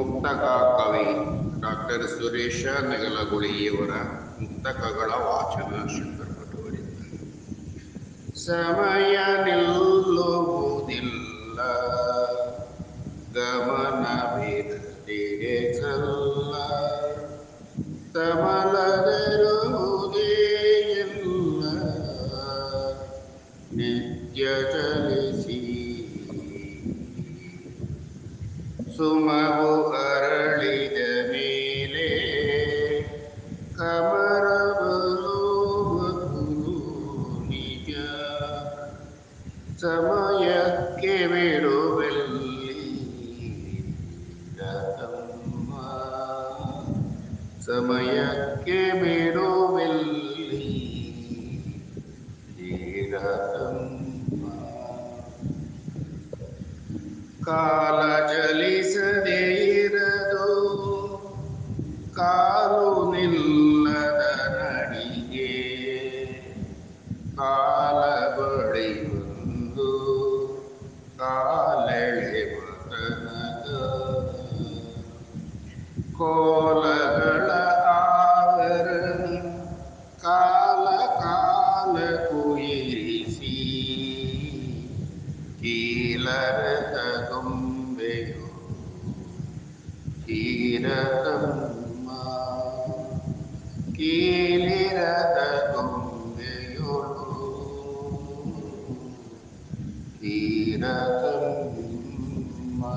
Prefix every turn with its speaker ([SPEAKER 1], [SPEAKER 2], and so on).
[SPEAKER 1] ಮುಕ್ತಕ ಕವಿ ಡಾಕ್ಟರ್ ಸುರೇಶ ನೆಗಲಗುಳಿಯವರ ಮುಕ್ತಕಗಳ ವಾಚನ ಶಂಕರಪಟವರಿಂದ ಸಮಯ ನಿಲ್ಲುವುದಿಲ್ಲ. ಗಮನ ಬಿರದಿಗೆ ಸಮಲದಿರುವುದೇ ಇಲ್ಲ ನಿತ್ಯ ಸುಮವು ಅರಳಿದ ಮೇಲೆ ಕಮರ ಬರುವುದು ನಿಜ ಸಮಯಕ್ಕೆ ಬಿಡುವೆಲ್ಲಿ ರತಮ್ಮ ಸಮಯಕ್ಕೆ ಬಿಡುವೆಲ್ಲಿ ಕಾಲ ಚಲಿಸದೇ ಇರದು. ಕಾಲು ನಿಲ್ಲದ ನಡಿಗೆ. ಕಾಲ ಬಳಿ ಬಂದು ಕಾಲೆಳೆ ತನಕ ಕೋಲಗಳ கீழருததும்பையோ கீரதம்மா கீழிரததும்பையோ கீரதம்மா